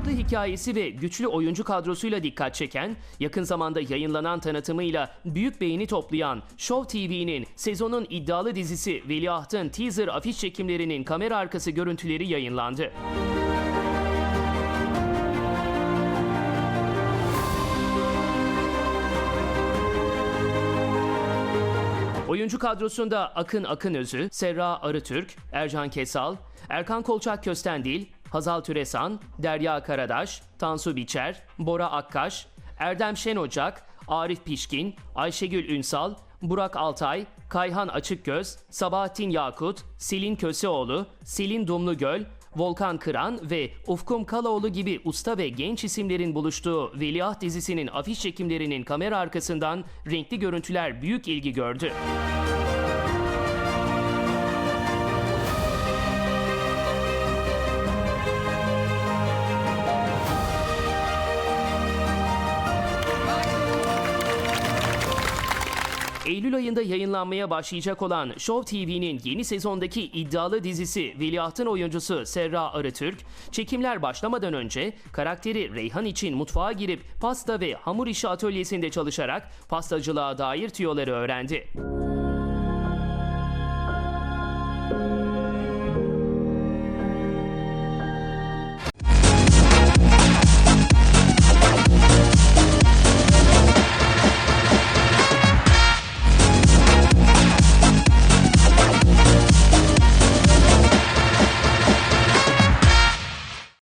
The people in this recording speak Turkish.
Farklı hikayesi ve güçlü oyuncu kadrosuyla dikkat çeken, yakın zamanda yayınlanan tanıtımıyla büyük beğeni toplayan Show TV'nin sezonun iddialı dizisi Veliaht'ın teaser afiş çekimlerinin kamera arkası görüntüleri yayınlandı. Oyuncu kadrosunda Akın Akınözü, Serra Arıtürk, Ercan Kesal, Erkan Kolçak Köstendil, Hazal Türesan, Derya Karadaş, Tansu Biçer, Bora Akkaş, Erdem Şen Ocak, Arif Pişkin, Ayşegül Ünsal, Burak Altay, Kayhan Açıkgöz, Sabahattin Yakut, Selin Köseoğlu, Selin Dumlugöl, Volkan Kıran ve Ufkum Kalaoğlu gibi usta ve genç isimlerin buluştuğu Veliaht dizisinin afiş çekimlerinin kamera arkasından renkli görüntüler büyük ilgi gördü. Eylül ayında yayınlanmaya başlayacak olan Show TV'nin yeni sezondaki iddialı dizisi Veliahtın oyuncusu Serra Arıtürk, çekimler başlamadan önce karakteri Reyhan için mutfağa girip pasta ve hamur işi atölyesinde çalışarak pastacılığa dair tüyoları öğrendi.